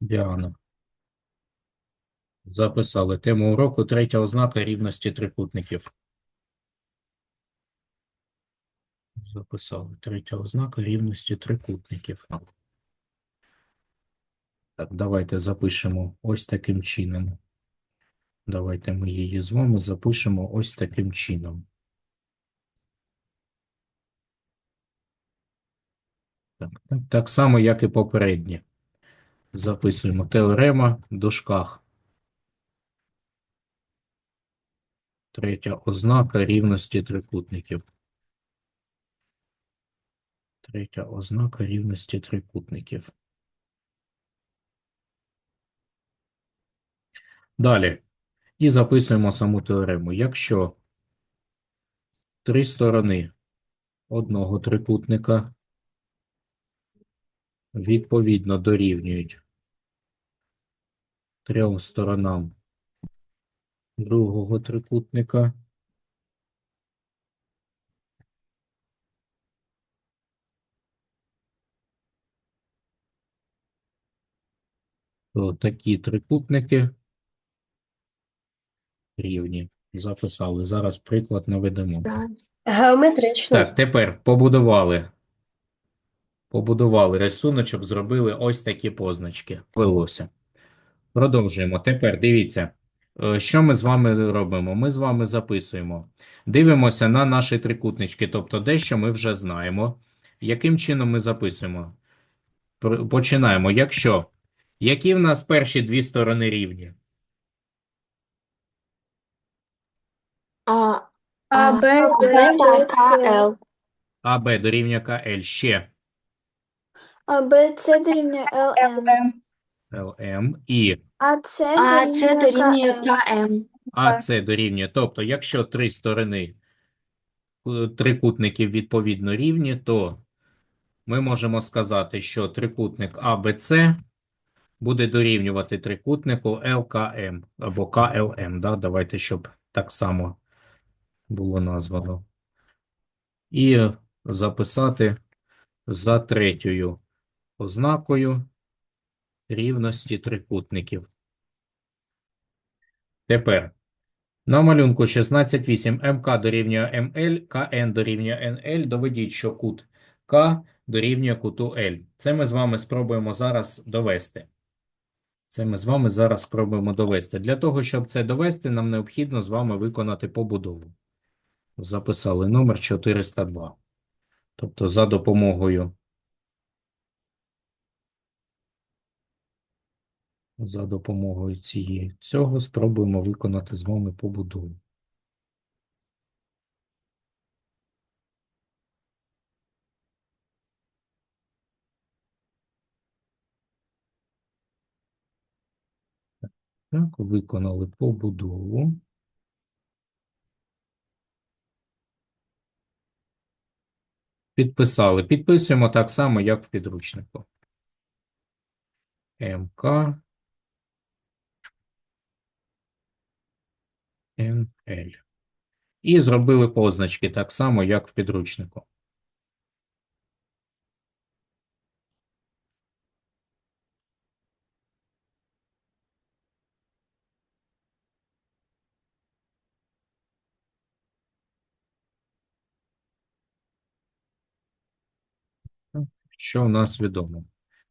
Діана. Записали. Тему уроку третя ознака рівності трикутників. Записали. Третя ознака рівності трикутників. Так, давайте запишемо ось таким чином. Давайте ми її з вами запишемо ось таким чином. Так, так, так само, як і попереднє. Записуємо теорема в дужках. Третя ознака рівності трикутників. Третя ознака рівності трикутників. Далі. І записуємо саму теорему. Якщо три сторони одного трикутника відповідно дорівнюють трьом сторонам другого трикутника, то такі трикутники рівні. Записали. Зараз приклад наведемо. Геометрично. Так, тепер побудували. Побудували рисуночок, зробили ось такі позначки. Велося. Продовжуємо. Тепер дивіться, е, що ми з вами робимо? Ми з вами записуємо. Дивимося на наші трикутнички, тобто дещо ми вже знаємо. Яким чином ми записуємо? Починаємо. Якщо. Які в нас перші дві сторони рівні? А, А, Б, Б, Б, Б, С. Л. АБ дорівнює КЛ. Ще А, Б, С дорівнює ЛМ. ЛМ і А, С А це дорівнює КМ. КМ. АС дорівнює. Тобто, якщо три сторони е, трикутників відповідно рівні, то ми можемо сказати, що трикутник АБЦ буде дорівнювати трикутнику ЛКМ або КЛМ. Да? Давайте, щоб так само було названо. І записати за третьою ознакою рівності трикутників. Тепер на малюнку 16.8 МК дорівнює МЛ, КН дорівнює НЛ. Доведіть, що кут К дорівнює куту Л. Це ми з вами спробуємо зараз довести. Це ми з вами зараз спробуємо довести. Для того, щоб це довести, нам необхідно з вами виконати побудову. Записали номер 402. Тобто за допомогою За допомогою цієї цього спробуємо виконати з вами побудову. Так, виконали побудову. Підписали. Підписуємо так само, як в підручнику. МК НЛ. І зробили позначки так само, як в підручнику. Що у нас відомо?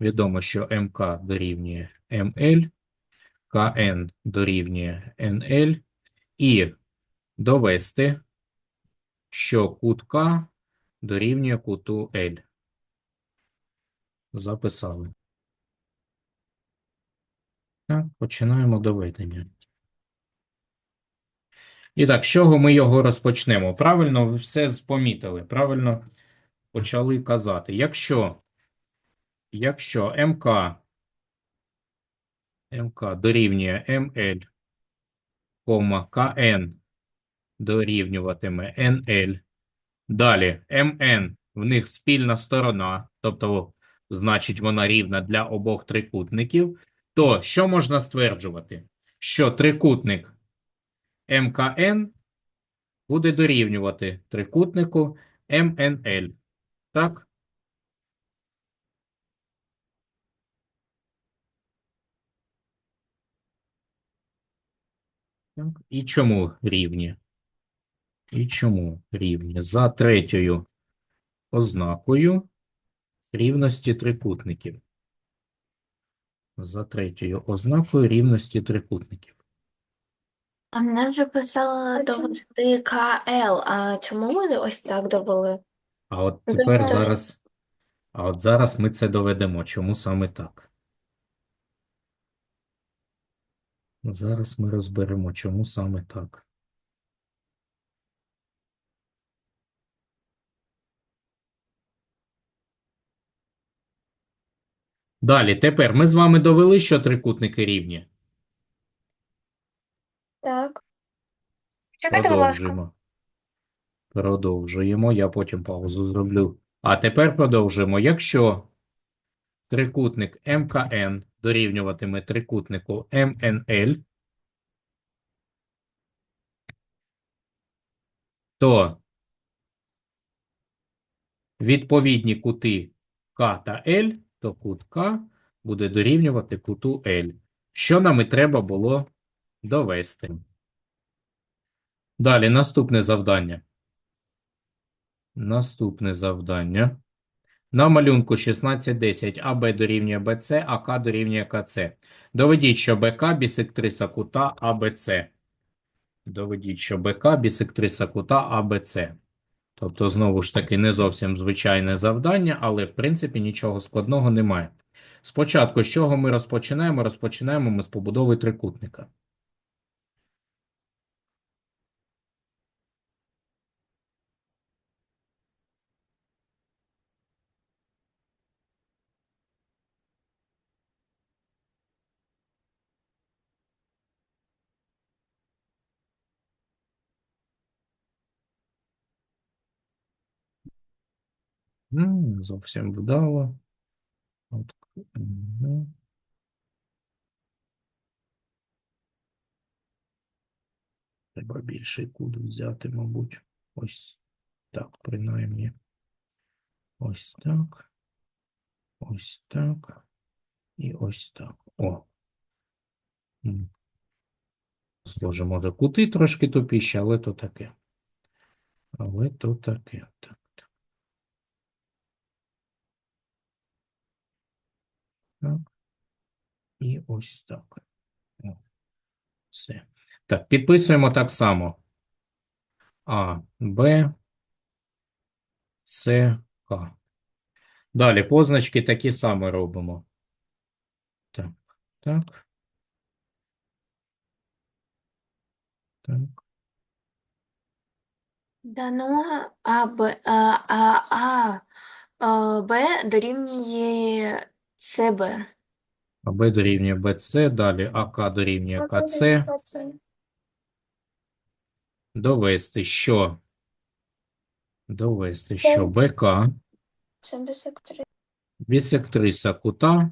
Відомо, що МК дорівнює МЛ, КН дорівнює НЛ, і довести, що кут К дорівнює куту Л. Записали. Так, починаємо доведення. І так, з чого ми його розпочнемо? Правильно, ви все помітили, правильно почали казати. Якщо, якщо МК, МК дорівнює МЛ, КН дорівнюватиме НЛ, далі МН, в них спільна сторона, тобто, значить, вона рівна для обох трикутників, то що можна стверджувати? Що трикутник МКН буде дорівнювати трикутнику МНЛ. Так? Так. І чому рівні? І чому рівні? За третьою ознакою рівності трикутників. За третьою ознакою рівності трикутників. А мене вже писала довести КЛ. А чому ми ось так довели? А от тепер зараз, а от зараз ми це доведемо. Чому саме так? Зараз ми розберемо, чому саме так. Далі, тепер ми з вами довели, що трикутники рівні. Так. Чекайте, будь ласка. Продовжуємо. Продовжуємо. Я потім паузу зроблю. А тепер продовжуємо. Якщо трикутник МКН дорівнюватиме трикутнику МНЛ, то відповідні кути К та Л, то кут К буде дорівнювати куту Л. Що нам і треба було довести. Далі, наступне завдання. Наступне завдання. На малюнку 1610 АБ дорівнює БЦ, АК дорівнює КЦ. Доведіть, що БК бісектриса кута АБЦ. Доведіть, що БК бісектриса кута АБЦ. Тобто, знову ж таки, не зовсім звичайне завдання, але в принципі нічого складного немає. Спочатку, з чого ми розпочинаємо? Розпочинаємо ми з побудови трикутника. Зовсім вдало. От. Треба більший кут взяти, мабуть. Ось так, принаймні. Ось так. Ось так. І ось так. О. Схоже, може, кути трошки тупіші, але то таке. Але то таке. Так, так. І ось так. Все. Так, підписуємо так само. А, Б, С, К. Далі позначки такі самі робимо. Так, так. Так. Дано А, Б, а, а, а, Б дорівнює СБ. АБ дорівнює БЦ, далі АК дорівнює КЦ. Довести, що? Довести, що БК Це бісектриса. бісектриса кута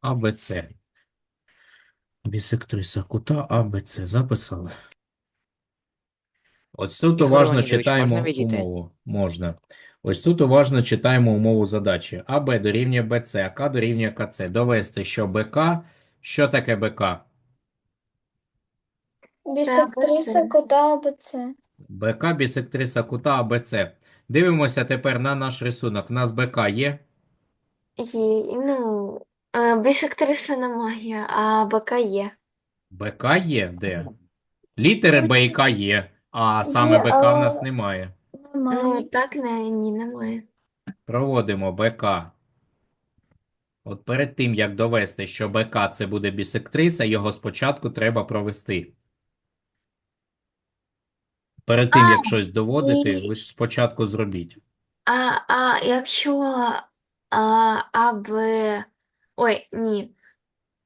АБЦ. Бісектриса кута АБЦ. Записали. Ось тут уважно Леонідович, читаємо можна відійти? умову. Можна. Ось тут уважно читаємо умову задачі. АБ дорівнює БЦ, АК дорівнює КЦ. Довести, що БК. Що таке БК? Бісектриса кута АБЦ. БК бісектриса кута АБЦ. Дивимося тепер на наш рисунок. В нас БК є. Є, ну, а, бісектриси немає, а БК є. БК є де? Літери Б і К є, а саме Є, БК в нас але- немає. Ну, Немає. так, не, ні, немає. Проводимо БК. От перед тим, як довести, що БК це буде бісектриса, його спочатку треба провести. Перед тим, як щось доводити, і- ви ж спочатку зробіть. А, а якщо а, АБ, ой, ні,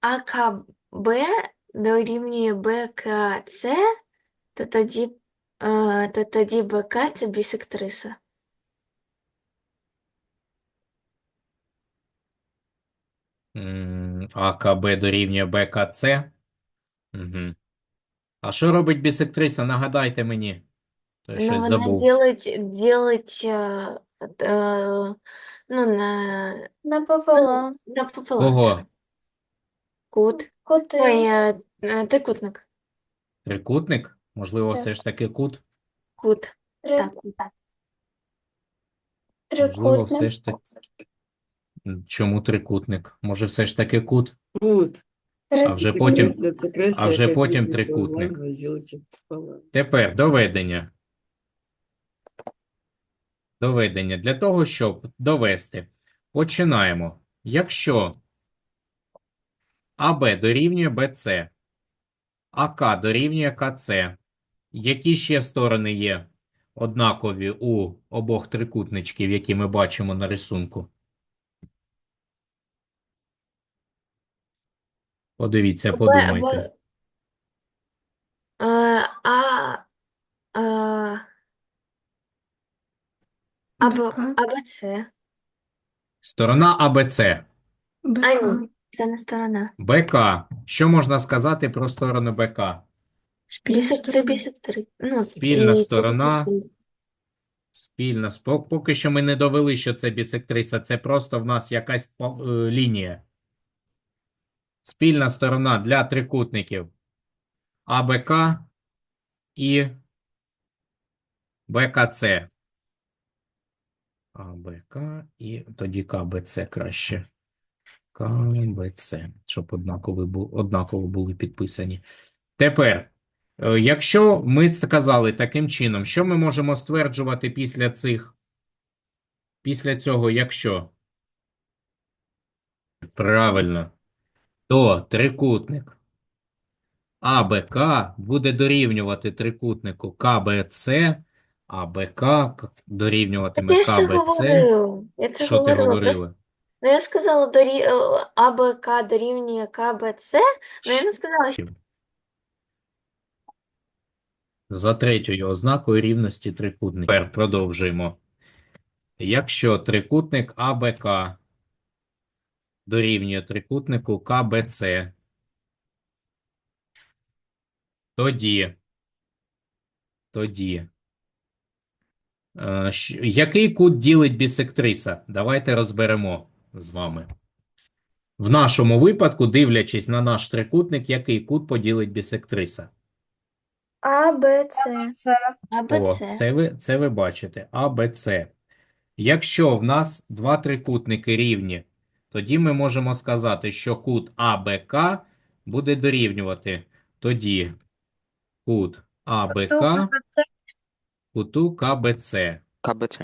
АКБ дорівнює БКЦ, то тоді, е, то тоді БК це бісектриса. М, АКБ дорівнює БКЦ. Угу. А що робить бісектриса? Нагадайте мені. То я Ну, щось вона забув. делать, делать, е, е, ну, на, Напополам. напополам, Кого? так. Кут. Кути. Ой, е, е, трикутник. Трикутник? Можливо, Так. все ж таки кут? Кут. Три- Так. Можливо, все Трикутник. ж таки. Чому трикутник? Може, все ж таки кут? Кут. А вже Це потім, кресло, це кресло, а вже яке потім трикутник. пополам. Тепер доведення. Доведення. Для того, щоб довести, починаємо. Якщо АБ дорівнює БЦ, АК дорівнює КЦ, які ще сторони є однакові у обох трикутничків, які ми бачимо на рисунку? Подивіться, подумайте. Е, А, е, або, БК. або це. Сторона АБЦ. А, ні, це не сторона. БК. Що можна сказати про сторону БК? Спільна це сторона. бісектри. Ну, Спільна і це сторона. бісектри. Спільна. Спо- Поки що ми не довели, що це бісектриса. Це просто в нас якась по- е, лінія. Спільна сторона для трикутників АБК і БКЦ. АБК і тоді КБЦ краще. КБЦ, щоб однаково, однаково були підписані. Тепер, якщо ми сказали таким чином, що ми можемо стверджувати після цих, після цього, якщо? Правильно, то трикутник АБК буде дорівнювати трикутнику КБЦ, а БК к- дорівнюватиме Я ж це КБЦ. говорила. Що ти говорила. Ну, я сказала дорі... е, АБК дорівнює КБЦ, але я не сказала, що За третьою ознакою рівності трикутників. Тепер продовжуємо. Якщо трикутник АБК дорівнює трикутнику КБЦ, тоді, тоді, е, який кут ділить бісектриса? Давайте розберемо з вами. В нашому випадку, дивлячись на наш трикутник, який кут поділить бісектриса? А, Б, С. О, АБЦ. це ви, це ви бачите. А, Б, С. Якщо в нас два трикутники рівні, тоді ми можемо сказати, що кут АБК буде дорівнювати тоді кут АБК куту КБЦ. КБЦ.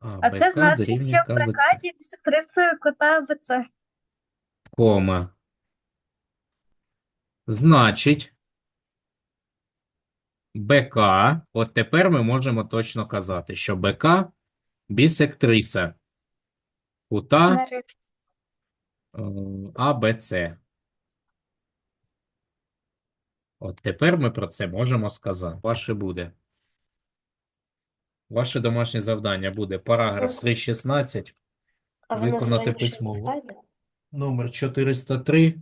А це значить, що БК КБЦ. є бісектрисою кота БЦ. Кома. Значить, БК, от тепер ми можемо точно казати, що БК бісектриса кута Нарешті. е, АБЦ. От тепер ми про це можемо сказати. Ваше буде. Ваше домашнє завдання буде параграф 3.16, виконати письмово. номер 403,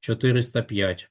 405.